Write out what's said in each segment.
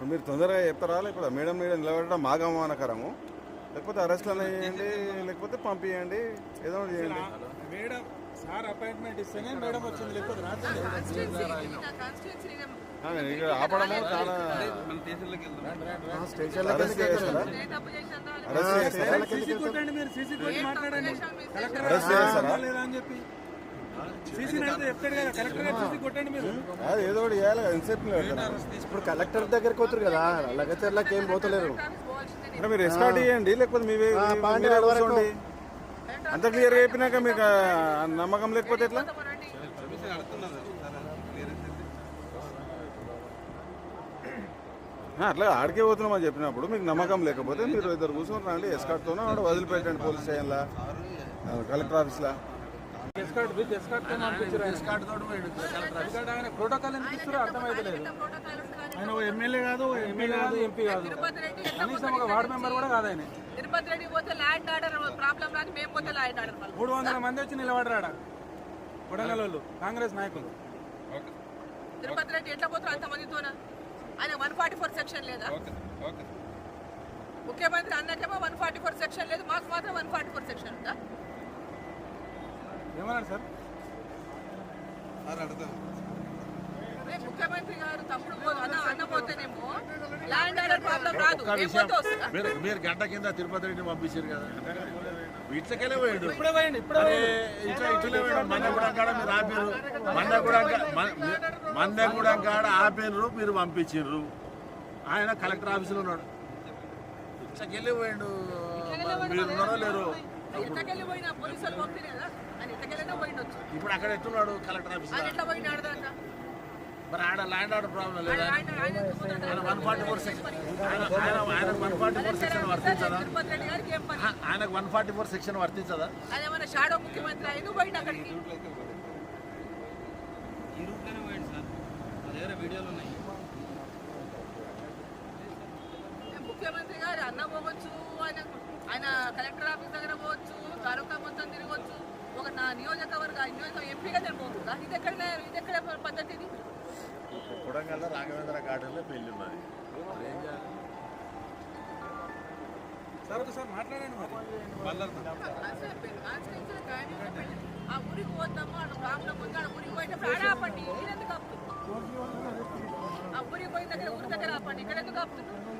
ఇప్పుడు మీరు తొందరగా చెప్తారా లేకపోతే మేడం మీద నిలబడడం మాకు అవమానకరము లేకపోతే అరెస్ట్లను చేయండి లేకపోతే పంపించండి ఏదో ఒకటి చేయండి మేడం సార్ అపాయింట్మెంట్ ఇస్తేనే మేడం వచ్చింది లేకపోతే ఇక్కడ ఆపడము చాలా అరెస్ట్ చేస్తారా అరెస్ట్ చేస్తారా అరెస్ట్ చేస్తారా ఏదో ఒకటి చేయాలి కదా ఎంతసేపు పెడతారు ఇప్పుడు కలెక్టర్ దగ్గరికి పోతారు కదా లగచర్లకి ఏం పోతలేరు. అంటే మీరు ఎస్కాట్ చేయండి లేకపోతే. కూర్చోండి. అంత క్లియర్గా చెప్పినాక మీకు నమ్మకం లేకపోతే ఎట్లా? అట్లా ఆడికే పోతున్నామని చెప్పినప్పుడు మీకు నమ్మకం లేకపోతే మీరు ఇద్దరు కూర్చొని రండి ఎస్కాట్తోనో ఆడ వదిలిపెట్టండి పోలీస్ స్టేషన్లా కలెక్టర్ ఆఫీస్లా. ప్రోటోకాల్ ఎందుకు ఇస్తారో అర్థమైతలేదు. ఆయన ఓ ఎమ్మెల్యే కాదు ఎంపీ కాదు ఎంపీ కాదు. తిరుపతి రెడ్డి ఎంత కనీసం ఒక వార్డు మెంబర్ కూడా కాదు ఆయన. తిరుపతి రెడ్డి పోతే ల్యాండ్ ఆర్డర్ ప్రాబ్లం రాదు మేము పోతే ల్యాండ్ ఆర్డర్ వాళ్ళు మూడు వందల మంది వచ్చి నిలబడరాడ? కొడంగల్ వాళ్ళు కాంగ్రెస్ నాయకులు. తిరుపతి రెడ్డి ఎట్లా పోతారు అంతమందితోన ఆయన వన్ ఫార్టీ ఫోర్ సెక్షన్ లేదా? ముఖ్యమంత్రి అన్నకేమో వన్ ఫార్టీ ఫోర్ సెక్షన్ లేదు మాకు మాత్రం వన్ ఫార్టీ ఫోర్ సెక్షన్ ఉందా? ఏమన్నారు సార్? ముఖ్యమంత్రి గారు తప్పుడు ల్యాండ్ ఆర్డర్ ప్రాబ్లం రాదు. మీరు మీరు గంట కింద తిరుపతి రెడ్డిని పంపించారు కదా. ఇట్లకెళ్ళే పోయాడు. ఇప్పుడే పోయండి ఇప్పుడే అరే, ఇట్లా ఇట్లనే పోయాడు. మందగూడెం కాడ మీరు ఆపారు మందగూడెం మందగూడెం కాడ ఆపారు మీరు పంపించారు ఆయన కలెక్టర్ ఆఫీసులో ఉన్నాడు. ఇట్లకెళ్ళి పోయాడు. మీరు ఉన్నారో లేరు? ఆయన ఇప్పుడు అక్కడ ఎట్టున్నాడు కలెక్టర్ ఆఫీస్ ఆయన మరి ఆడ ల్యాండ్ ఆర్డర్ ప్రాబ్లం లేదా? ఆయన ఆయన? ఆయన వన్ ఫార్టీ ఫోర్ సెక్షన్ ఆయన ఆయన ఆయన వన్ ఫార్టీ ఫోర్ సెక్షన్ వర్తించదా? ఆయనకు వన్ ఫార్టీ ఫోర్ సెక్షన్ వర్తించదా? ఆయన షాడో ముఖ్యమంత్రి అయిన పోయిండు అక్కడికి? ముఖ్యమంత్రి గారు అన్న పోవచ్చు ఆయన ఆయన కలెక్టర్ ఆఫీస్ తాలూకా మొత్తం తిరగవచ్చు ఒక నా నియోజకవర్గ నియోజక ఎంపీగా సరిపోతుందా ఇది ఎక్కడ ఇది ఎక్కడ పద్ధతి ఇది కొడంగల్లో రాఘవేంద్ర గార్డెన్లో పెళ్ళి ఉన్నది. సార్ ఒకసారి మాట్లాడండి మరి. ఆ ఊరికి పోతాము? అక్కడ ప్రాబ్లం ఉంది ఆ ఊరికి పోయినప్పుడు ఆడ ఆపండి. మీరు ఎందుకు ఆపుతున్నారు? ఆ ఊరికి పోయిన దగ్గర ఊరి దగ్గర ఆపండి. ఇక్కడ ఎందుకు ఆపుతున్నారు?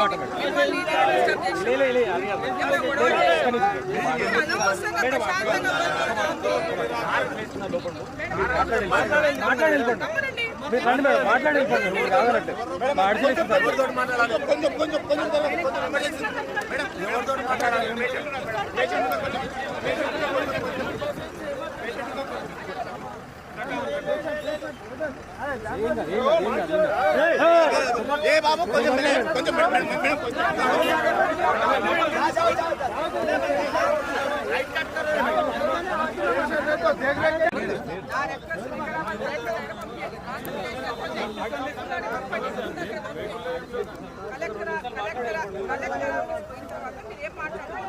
లేదు, మిమ్మల్ని మిమ్మల్ని నేను disturb చేశాను. ఏమైనా గొడవ చేశారా? మీరు అనవసరంగా ప్రశాంతంగా తమ్ముడండి request ని ఇక్కడ మా జైలు దగ్గర పంపించండి. కలెక్టర్ కలెక్టర్ కలెక్టర్ ఆఫీస్ పోయిన తర్వాత మీరు ఏం మాట్లాడాలో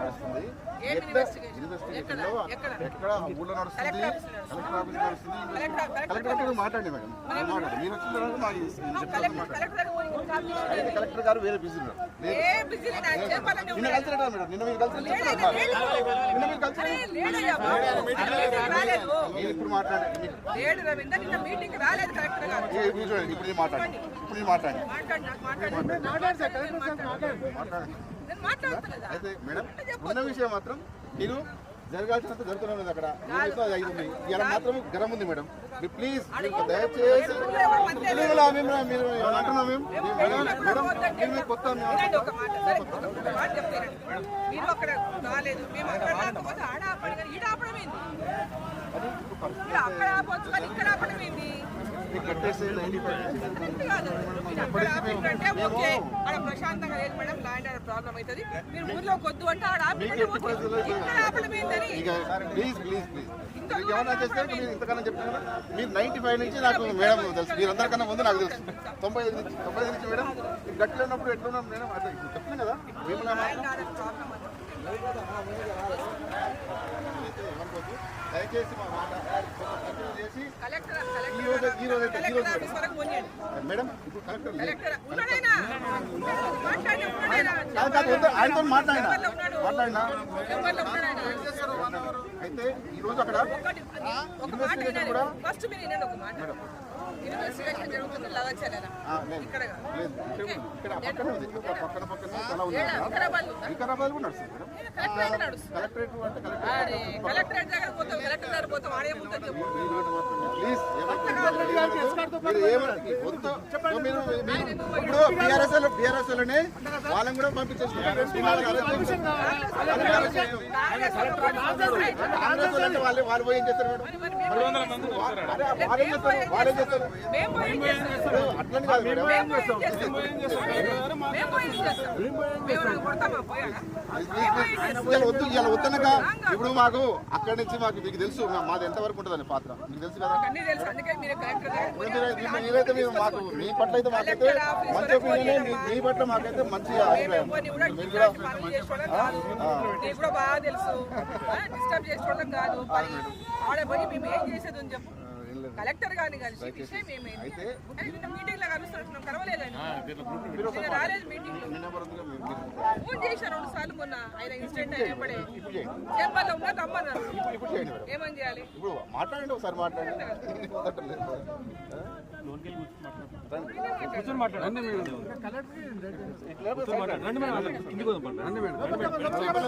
నడుస్తుంది. ఎక్కడ? ఊళ్ళో నడుస్తుంది. కలెక్టర్ ఆఫీస్ నడుస్తుంది. మాట్లాడండి మేడం. మాట్లాడండి. మీరు వచ్చిన కలెక్టర్ మాట్లాడండి. గారు వేరే బిజీ నిన్న. కలిసినట్టు మేడం నిన్న మీరు కలిసి. నిన్న మీరు ఇప్పుడు మాట్లాడండి. ఇప్పుడు మాట్లాడండి. ఇప్పుడు మాట్లాడండి. మాట్లాడండి కదా అయితే మేడం ఉన్న విషయం మాత్రం మీరు జరగాల్సినంత జరుగుతూనే ఉన్నది అక్కడ ఇలా మాత్రం గరం ఉంది మేడం. మీరు ప్లీజ్ దయచేసి మేము మీరు అంటున్నాం మేము? మేడం మేడం మీరు మీకు కొత్త మేము మీరు నైన్టీ ఫైవ్ ప్రశాంతంగా లేదు మేడం ల్యాండ్ ఆడ ప్రాబ్లం అవుతుంది మీరు అంటే ఆడ ప్లీజ్ ప్లీజ్ ప్లీజ్ ఏమన్నా చేస్తే మీరు ఇంతకన్నా చెప్తాను మీరు నైన్టీ ఫైవ్ నుంచి నాకు మేడం తెలుసు మీరు అందరికన్నా ముందు నాకు తెలుసు తొంభై ఐదు నుంచి తొంభై ఐదు నుంచి మేడం మీరు ఎట్లున్నాం మేడం అట్లా చెప్తున్నాను కదా మేము ల్యాండ్ ఆడ ప్రాబ్లం ఏమనుకోవద్దు దయచేసి మా మాట కంటిన్యూ చేసి కలెక్టర్ ఈ రోజు ఈ రోజు అయితే ఈ రోజు మేడం ఇప్పుడు కలెక్టర్ ఆయనతో మాట్లాడినా? అయితే ఈ రోజు అక్కడ ఫస్ట్ మీరు వినండి ఒక మాట. ఇక్కడ పక్కనే పక్కన ఉందా? వికారాబాద్ కూడా నడుస్తుంది మేడం. కలెక్టరేట్ నడుస్తుంది కలెక్టరేట్ అంటే కలెక్టరేట్ అరే కలెక్టరేట్ దగ్గర పోతాం కలెక్టర్ దగ్గర పోతాం ఆడే ముందు చెప్పు ప్లీజ్ మీరు ఏమని వద్దు మీరు మీరు ఇప్పుడు బీఆర్ఎస్ బీఆర్ఎస్లోనే వాళ్ళని కూడా పంపించేస్తున్నారు వాళ్ళు అంటే వాళ్ళు వాళ్ళు పోయి ఏం చేస్తారు వాళ్ళు చేస్తారు వాళ్ళు అట్లని కాదు మేడం ఇవాళ వద్దు ఇవాళ వద్దనక ఇప్పుడు మాకు అక్కడి నుంచి మాకు మీకు తెలుసు మాది ఎంత వరకు ఉంటుందని పాత్ర. మీకు తెలుసు కదా? మీరైతే మీరు మాకు మీ పట్ల అయితే మాకైతే మంచి ఒపీనియన్ మీ పట్ల మాకైతే మంచి అభిప్రాయం. మీరు కూడా బాగా తెలుసు. డిస్టర్బ్ చేసుకోవడం కాదు. ఆడ పోయి మేము ఏం చేసేది అని చెప్పు. కలెక్టర్ గారిని కలిసి విషయం ఏమైంది? మీటింగ్లో కలుస్తున్నాం కలవలేదండి. రాలేదు మీటింగ్ ఫోన్ చేశారు రెండు సార్లు మొన్న ఆయన ఇన్సిడెంట్ అయినప్పుడే. చేపల్లో ఉన్నా ఏమని చేయాలి? ఇప్పుడు మాట్లాడండి ఒకసారి మాట్లాడండి.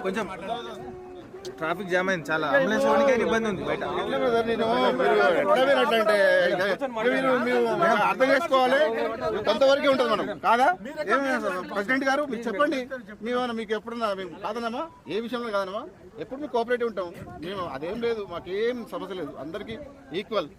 కొంచెం ట్రాఫిక్ జామ్ అయింది చాలా. అంబులెన్స్ పోనీకే ఇబ్బంది ఉంది బయట. మీరు అర్థం చేసుకోవాలి. కొంతవరకే ఉంటుంది మనం. కాదా? ప్రెసిడెంట్ గారు మీరు చెప్పండి. మేము మీకు ఎప్పుడన్నా మేము కాదనమా ఏ విషయంలో కాదనమా ఎప్పుడు మేము కోఆపరేటివ్ ఉంటాం? మేము అదేం లేదు మాకేం సమస్య లేదు. అందరికీ ఈక్వల్.